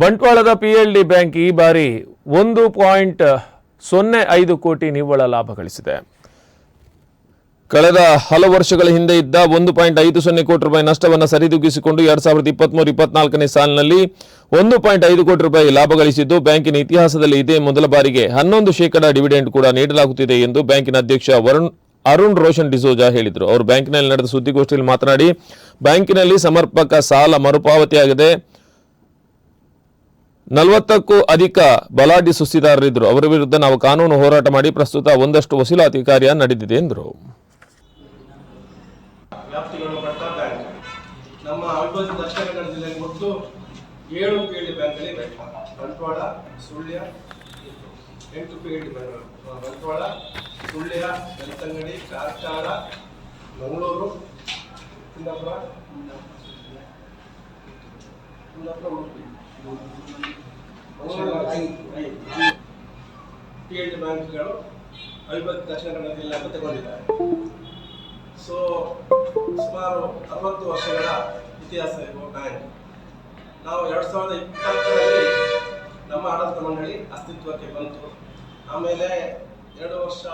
ಬಂಟ್ವಾಳದ PLD bank ಈ ಬಾರಿ ಒಂದು ಪಾಯಿಂಟ್ ಸೊನ್ನೆ ಐದು ಕೋಟಿ ನಿವ್ವಳ ಲಾಭ ಗಳಿಸಿದೆ. ಕಳೆದ ಹಲವು ವರ್ಷಗಳ ಹಿಂದೆ ಇದ್ದ ಒಂದು ಪಾಯಿಂಟ್ ಐದು ಸೊನ್ನೆ ಕೋಟಿ ರೂಪಾಯಿ ನಷ್ಟವನ್ನು ಸರಿದೂಗಿಸಿಕೊಂಡು ಎರಡ್ ಸಾವಿರದ ಇಪ್ಪತ್ಮೂರು ಇಪ್ಪತ್ನಾಲ್ಕನೇ ಸಾಲಿನಲ್ಲಿ ಒಂದು ಪಾಯಿಂಟ್ ಐದು ಕೋಟಿ ರೂಪಾಯಿ ಲಾಭ ಗಳಿಸಿದ್ದು ಬ್ಯಾಂಕಿನ ಇತಿಹಾಸದಲ್ಲಿ ಇದೇ ಮೊದಲ ಬಾರಿಗೆ ಹನ್ನೊಂದು ಶೇಕಡಾ ಡಿವಿಡೆಂಡ್ ಕೂಡ ನೀಡಲಾಗುತ್ತಿದೆ ಎಂದು ಬ್ಯಾಂಕಿನ ಅಧ್ಯಕ್ಷ ವರುಣ್ ಅರುಣ್ ರೋಷನ್ ಡಿಸೋಜಾ ಹೇಳಿದರು. ಅವರು ಬ್ಯಾಂಕಿನಲ್ಲಿ ನಡೆದ ಸುದ್ದಿಗೋಷ್ಠಿಯಲ್ಲಿ ಮಾತನಾಡಿ, ಬ್ಯಾಂಕಿನಲ್ಲಿ ಸಮರ್ಪಕ ಸಾಲ ಮರುಪಾವತಿಯಾಗದೆ. ನಲವತ್ತಕ್ಕೂ ಅಧಿಕ ಬಲಾಢ್ಯ ಸುಸ್ತಿದಾರರಿದ್ದರು. ಅವರ ವಿರುದ್ಧ ನಾವು ಕಾನೂನು ಹೋರಾಟ ಮಾಡಿ ಪ್ರಸ್ತುತ ಒಂದಷ್ಟು ವಸೂಲಾತಿ ಕಾರ್ಯ ನಡೆದಿದೆ ಎಂದರು. Mangaluru Kundapura Kundapura Udupi Mangaluru P L D ಬ್ಯಾಂಕ್ಗಳು ಐವತ್ತು ದಕ್ಷಿಣ ಕನ್ನಡ ತಗೊಂಡಿದ್ದಾರೆ. ಸೊ ಸುಮಾರು ಅರವತ್ತು ವರ್ಷಗಳ ಇತಿಹಾಸ ಇರುವ ಬ್ಯಾಂಕ್ ನಾವು ಎರಡು ಸಾವಿರದ ಇಪ್ಪತ್ತರಲ್ಲಿ ನಮ್ಮ ಆಡಳಿತ ಮಂಡಳಿ ಅಸ್ತಿತ್ವಕ್ಕೆ ಬಂತು. ಆಮೇಲೆ ಎರಡು ವರ್ಷ